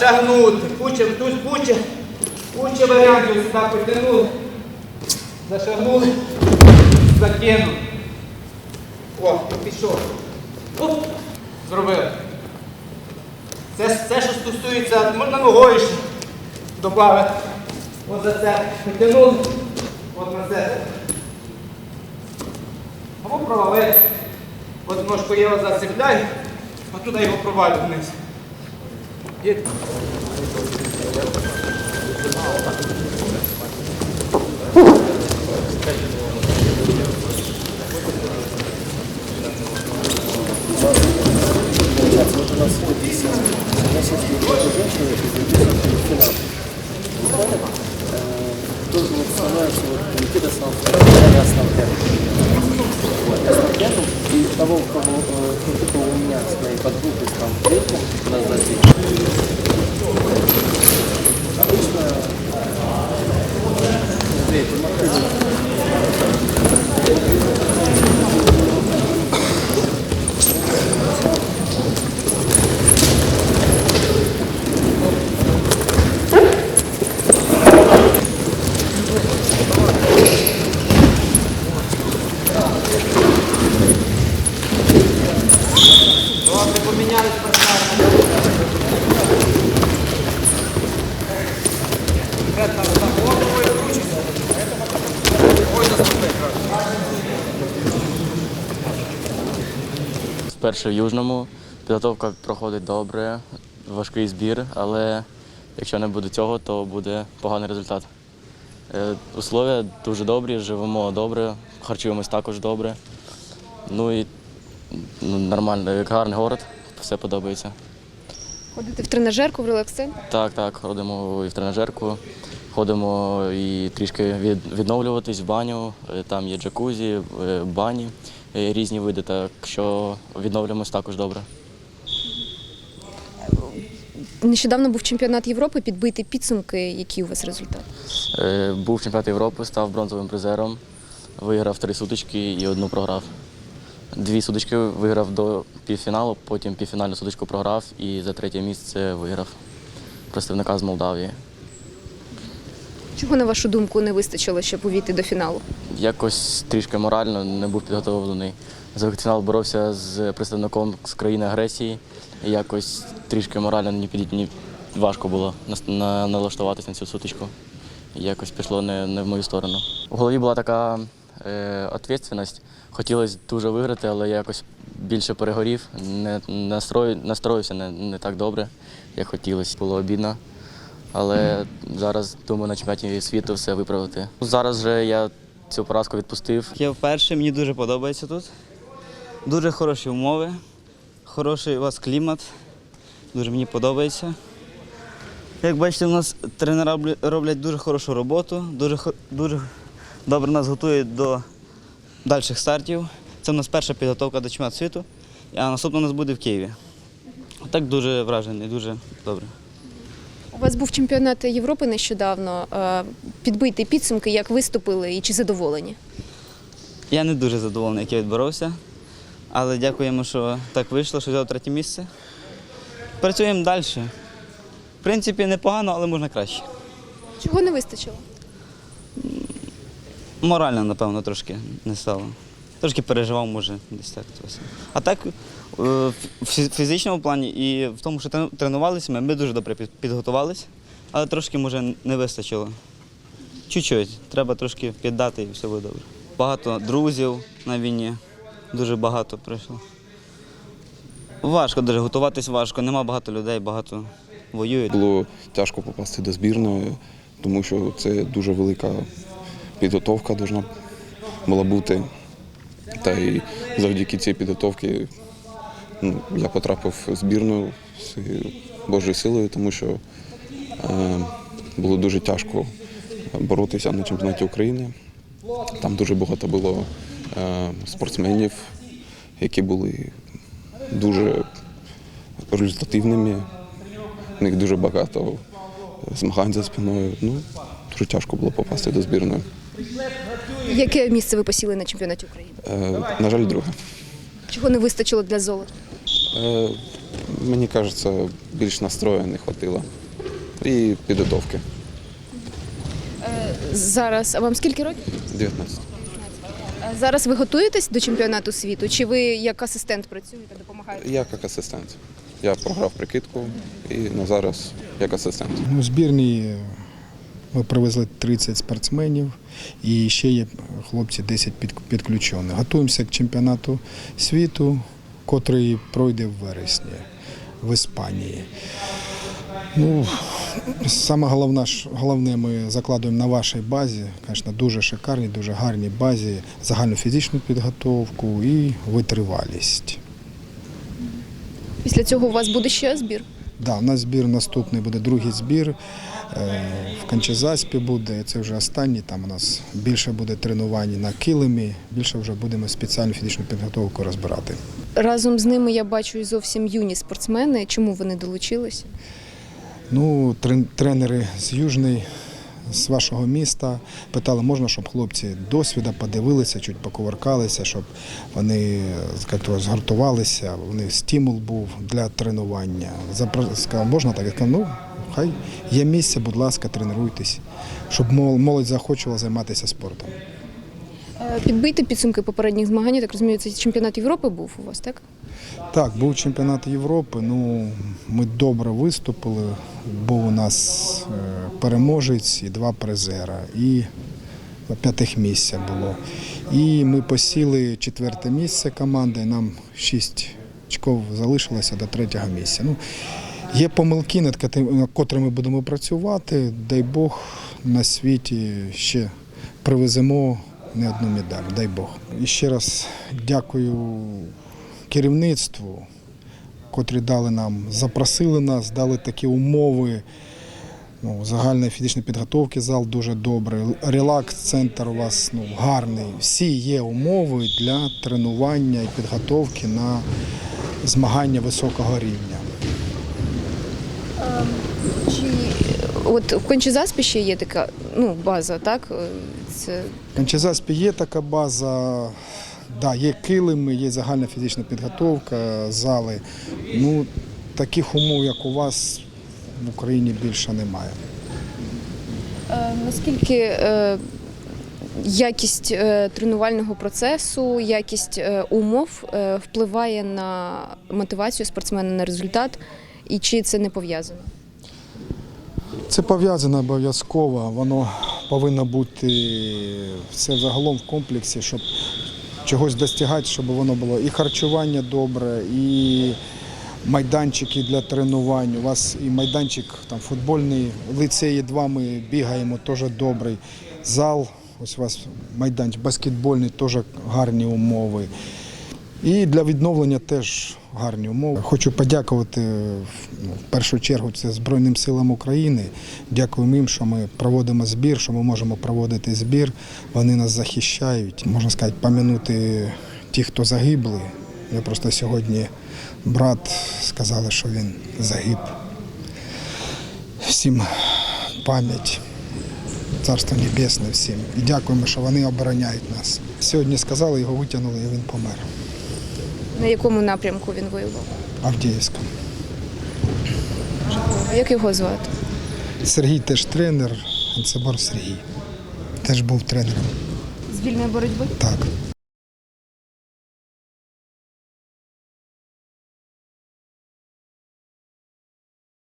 Зашагнути. Куча, тут куча, куча варіантів сюди потягнули. Зашагнули, закинули. О, пішов. Оп, зробили. Це все, що стосується, можна ногою ще додати. От за це потягнули, от на це. Або провалити. От ножку я його зацепляю, а туди його провалю вниз. І тоже добре помінялись партнери. Вперше в Южному підготовка проходить добре, важкий збір, але якщо не буде цього, то буде поганий результат. Е, Условия дуже добрі, живемо добре, харчуємось також добре. Ну і ну, нормально, як гарний город, все подобається. Ходити в тренажерку, в релакс-центр? Так, так, ходимо і в тренажерку, ходимо і трішки відновлюватись в баню. Е, Там є джакузі, е, бані, е, різні види, так що відновлюємось також добре. Нещодавно був чемпіонат Європи, підбити підсумки. Які у вас результати? Був чемпіонат Європи, став бронзовим призером, виграв три сутички і одну програв. Дві сутички виграв до півфіналу, потім півфінальну сутичку програв і за третє місце виграв представника з Молдавії. Чого, на вашу думку, не вистачило, щоб увійти до фіналу? Якось трішки морально не був підготовлений. За фінал боровся з представником з країни агресії. І якось трішки морально не підійти, важко було налаштуватися на цю сутичку. Якось пішло не, не в мою сторону. У голові була така е, відповідальність. Хотілося дуже виграти, але я якось більше перегорів, не настрою, настроївся не, не так добре, як хотілося. Було обідно. Але зараз думаю на чемпіонаті світу все виправити. Зараз вже я цю поразку відпустив. Я вперше, мені дуже подобається тут. Дуже хороші умови, хороший у вас клімат. Дуже мені подобається. Як бачите, у нас тренера роблять дуже хорошу роботу, дуже, дуже добре нас готують до дальших стартів. Це у нас перша підготовка до чемпіонату світу, а наступна у нас буде в Києві. Так дуже вражений, дуже добре. У вас був чемпіонат Європи нещодавно. Е, Підбити підсумки, як виступили і чи задоволені? Я не дуже задоволений, як я відборовся, але дякуємо, що так вийшло, що взяв третє місце. Працюємо далі. В принципі, непогано, але можна краще. Чого не вистачило? Морально, напевно, трошки не стало. Трошки переживав, може, десь так. А так, е, в фізичному плані і в тому, що трен- тренувалися, ми, ми дуже добре під- підготувалися, але трошки, може, не вистачило. Чуть-чуть, треба трошки піддати і все буде добре. Багато друзів на війні, дуже багато прийшло. Важко дуже, готуватись важко, нема багато людей, багато воюють. Було тяжко попасти до збірної, тому що це дуже велика підготовка повинна була бути. Та й завдяки цій підготовці ну, я потрапив в збірну з Божою силою, тому що е, було дуже тяжко боротися на чемпіонаті України. Там дуже багато було е, спортсменів, які були дуже результативними. У них дуже багато змагань за спиною. Ну, дуже тяжко було попасти до збірної. Яке місце ви посіли на чемпіонаті України? Е, на жаль, друге. Чого не вистачило для золота? Е, мені кажеться, більш настрою не хватило. І підготовки. Зараз, а вам скільки років? 19. Е, Зараз ви готуєтесь до чемпіонату світу? Чи ви як асистент працюєте, допомагаєте? Я як асистент. Я програв прикидку і на зараз як асистент. У збірні ми привезли 30 спортсменів і ще є хлопці 10 під, підключені. Готуємося к чемпіонату світу, котрий пройде в вересні в Іспанії. Ну, саме головне, головне ми закладуємо на вашій базі, звісно, дуже шикарній, дуже гарній базі, загальну фізичну підготовку і витривалість. Після цього у вас буде ще збір? Да, у нас збір наступний буде другий збір. Е, В Канчезаспі буде, це вже останній. Там у нас більше буде тренувань на килимі, більше вже будемо спеціальну фізичну підготовку розбирати. Разом з ними я бачу і зовсім юні спортсмени. Чому вони долучилися? Ну, тренери з Южної, з вашого міста питали, можна, щоб хлопці досвіда подивилися, чуть поковеркалися, щоб вони скажімо, згуртувалися, у них стимул був для тренування. Сказав, можна так? Я сказав, ну, хай є місце, будь ласка, тренуйтесь, щоб молодь захочила займатися спортом. Е, Підбийте підсумки попередніх змагань. Так розумію, це чемпіонат Європи був у вас, так? Так, був чемпіонат Європи. Ну ми добре виступили. Був у нас е, переможець і два призера. І п'ятих місця було. І ми посіли четверте місце команди. Нам шість очков залишилося до третього місця. Ну, є помилки, над котрими будемо працювати. Дай Бог на світі ще привеземо не одну медаль. Дай Бог. І ще раз дякую керівництву, котрі дали нам, запросили нас, дали такі умови. Ну, загальної фізичної підготовки зал дуже добрий. Релакс-центр у вас ну, гарний. Всі є умови для тренування і підготовки на змагання високого рівня. Чи от в Кончезаспі ще є така ну, база, так? Е, Це В Кончезаспі є така база, да, є килими, є загальна фізична підготовка, зали. Ну, таких умов, як у вас, в Україні більше немає. е, наскільки е, якість е, тренувального процесу, якість е, умов е, впливає на мотивацію спортсмена на результат, і чи це не пов'язано? Це пов'язано обов'язково, воно повинно бути все загалом в комплексі, щоб чогось достигати, щоб воно було і харчування добре, і майданчики для тренувань. У вас і майданчик там футбольний, лицеї два ми бігаємо, теж добрий. Зал, ось у вас майданчик, баскетбольний, теж гарні умови. І для відновлення теж гарні умови. Хочу подякувати ну, в першу чергу це Збройним силам України. Дякуємо їм, що ми проводимо збір, що ми можемо проводити збір. Вони нас захищають. Можна сказати, пам'янути тих, хто загибли. Я просто сьогодні брат сказали, що він загиб. Всім пам'ять. Царство Небесне всім. І дякуємо, що вони обороняють нас. Сьогодні сказали, його витягнули, і він помер. На якому напрямку він воював? Авдіївська. Як його звати? Сергій теж тренер, Анцебор Сергій. Теж був тренером. З вільної боротьби? Так.